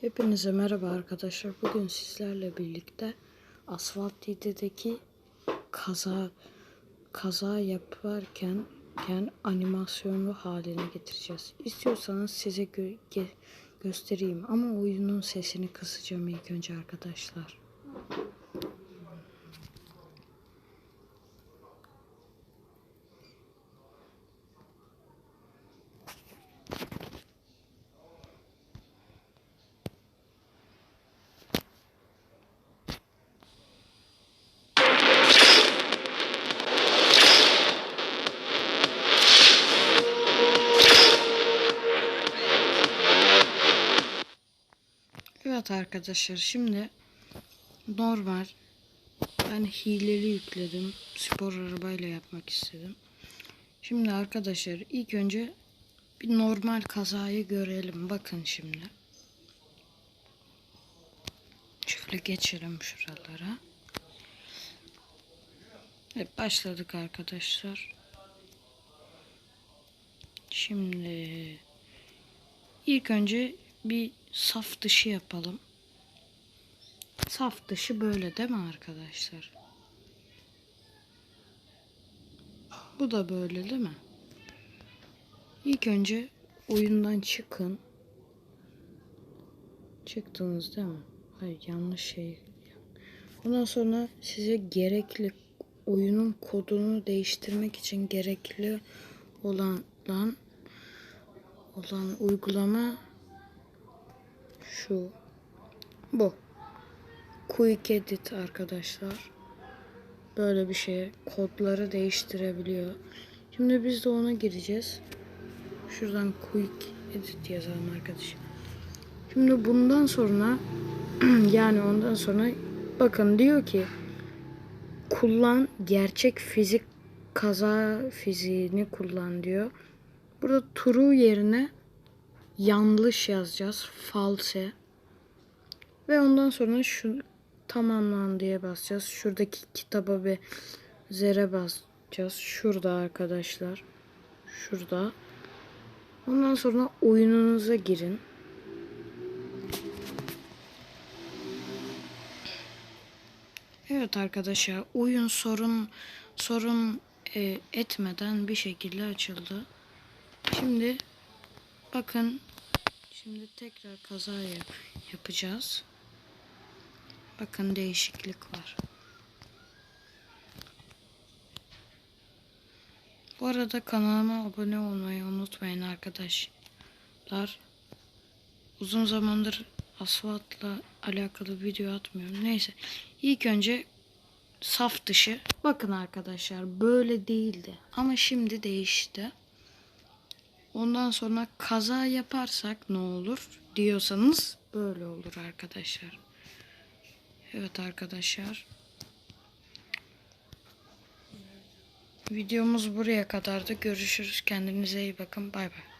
Hepinize merhaba arkadaşlar. Bugün sizlerle birlikte Asfalt 7'deki kaza kaza yaparken ken animasyonlu haline getireceğiz. İstiyorsanız size gö- göstereyim ama oyunun sesini kısacağım ilk önce arkadaşlar. Evet arkadaşlar şimdi normal ben hileli yükledim. Spor arabayla yapmak istedim. Şimdi arkadaşlar ilk önce bir normal kazayı görelim. Bakın şimdi. Şöyle geçelim şuralara. Evet başladık arkadaşlar. Şimdi ilk önce bir saf dışı yapalım. Saf dışı böyle değil mi arkadaşlar? Bu da böyle değil mi? İlk önce oyundan çıkın. Çıktınız değil mi? Hayır yanlış şey. Ondan sonra size gerekli oyunun kodunu değiştirmek için gerekli olan olan, olan uygulama şu. Bu. Quick Edit arkadaşlar. Böyle bir şey kodları değiştirebiliyor. Şimdi biz de ona gireceğiz. Şuradan Quick Edit yazalım arkadaşlar şimdi bundan sonra yani ondan sonra bakın diyor ki kullan gerçek fizik kaza fiziğini kullan diyor. Burada true yerine yanlış yazacağız. False. Ve ondan sonra şu tamamlan diye basacağız. Şuradaki kitaba bir zere basacağız. Şurada arkadaşlar. Şurada. Ondan sonra oyununuza girin. Evet arkadaşlar oyun sorun sorun e, etmeden bir şekilde açıldı. Şimdi Bakın şimdi tekrar kaza yap yapacağız. Bakın değişiklik var. Bu arada kanalıma abone olmayı unutmayın arkadaşlar. Uzun zamandır asfaltla alakalı video atmıyorum. Neyse. İlk önce saf dışı. Bakın arkadaşlar böyle değildi. Ama şimdi değişti. Ondan sonra kaza yaparsak ne olur diyorsanız böyle olur arkadaşlar. Evet arkadaşlar. Videomuz buraya kadardı. Görüşürüz. Kendinize iyi bakın. Bay bay.